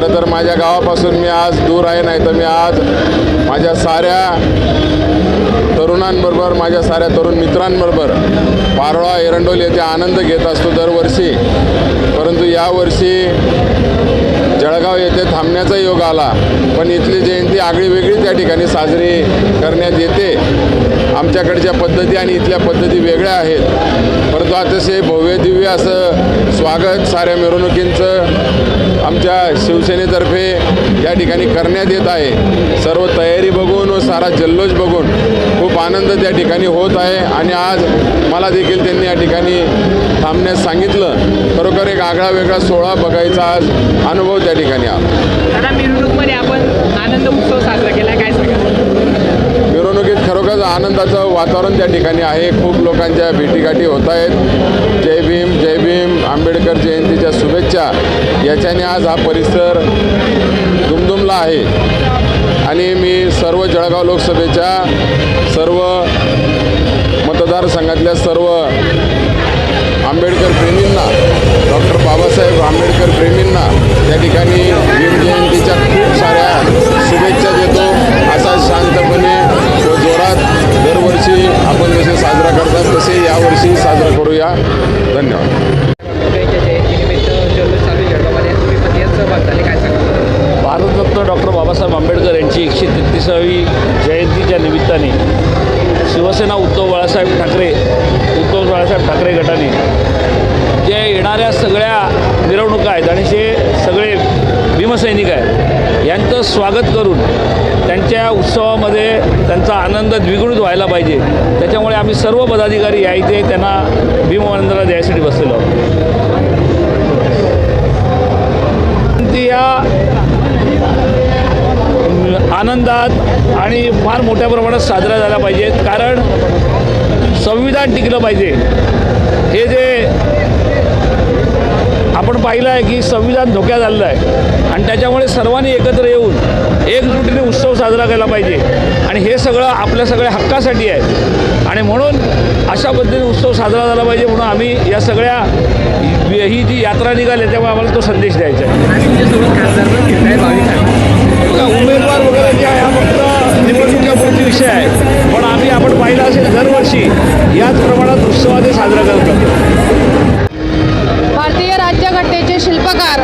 खरं तर माझ्या गावापासून मी आज दूर आहे नाही तर मी आज माझ्या साऱ्या तरुणांबरोबर माझ्या साऱ्या तरुण मित्रांबरोबर पारोळा एरंडोल येथे आनंद घेत असतो दरवर्षी. परंतु यावर्षी जळगाव येथे थांबण्याचा योग आला. पण इथली जयंती आगळी वेगळी त्या ठिकाणी साजरी करण्यात येते. आमच्याकडच्या पद्धती आणि इथल्या पद्धती वेगळ्या आहेत. परंतु आता भव्य दिव्य असं स्वागत साऱ्या मिरवणुकींचं आमच्या शिवसेनेतर्फे या ठिकाणी करण्यात येत आहे. सर्व तयारी बघून व सारा जल्लोष बघून खूप आनंद त्या ठिकाणी होत आहे आणि आज मला देखील त्यांनी या ठिकाणी थांबण्यास सांगितलं. खरोखर एक आगळा वेगळा सोहळा बघायचा आज अनुभव त्या ठिकाणी आला. मिरवणूकमध्ये आपण आनंद उत्सव साजरा केला काय मिरवणुकीत खरोखर आनंदाचं वातावरण त्या ठिकाणी आहे. खूप लोकांच्या भेटीगाठी होत आहेत. जय भीम आंबेडकर जयंतीच्या शुभेच्छा. याच्याने आज हा परिसर दुमदुमला आहे. आणि मी सर्व जळगाव लोकसभेच्या सर्व मतदारसंघातल्या सर्व आंबेडकर प्रेमींना डॉक्टर बाबासाहेब आंबेडकर प्रेमींना त्या ठिकाणी भीम जयंतीच्या खूप साऱ्या शिवसेना उद्धव बाळासाहेब ठाकरे उद्धव बाळासाहेब ठाकरे गटाने जे येणाऱ्या सगळ्या मिरवणुका आहेत आणि जे सगळे भीमसैनिक आहेत यांचं स्वागत करून त्यांच्या उत्सवामध्ये त्यांचा आनंद द्विगुणित व्हायला पाहिजे. त्याच्यामुळे आम्ही सर्व पदाधिकारी या इथे त्यांना भीमवंदना द्यायसाठी बसलेलो आहोत. ती या आनंदात आणि फार मोठ्या प्रमाणात साजरा झाला पाहिजे. कारण संविधान टिकलं पाहिजे. हे जे आपण पाहिलं आहे की संविधान धोक्यात आलेलं आहे आणि त्याच्यामुळे सर्वांनी एकत्र येऊन एकजुटीने उत्सव साजरा केला पाहिजे. आणि हे सगळं आपल्या सगळ्या हक्कासाठी आहे. आणि म्हणून अशा पद्धतीने उत्सव साजरा झाला पाहिजे म्हणून आम्ही या सगळ्या ही जी यात्रा निघाली त्यामुळे आम्हाला तो संदेश द्यायचा आहे. उमेदवार वगैरे जे आहे हा फक्त निवडणुकीपुरती विषय आहे. पण आम्ही आपण पाहिलं असेल दरवर्षी याच प्रमाणात उत्सवाने साजरा करत भारतीय राज्यघटनेचे शिल्पकार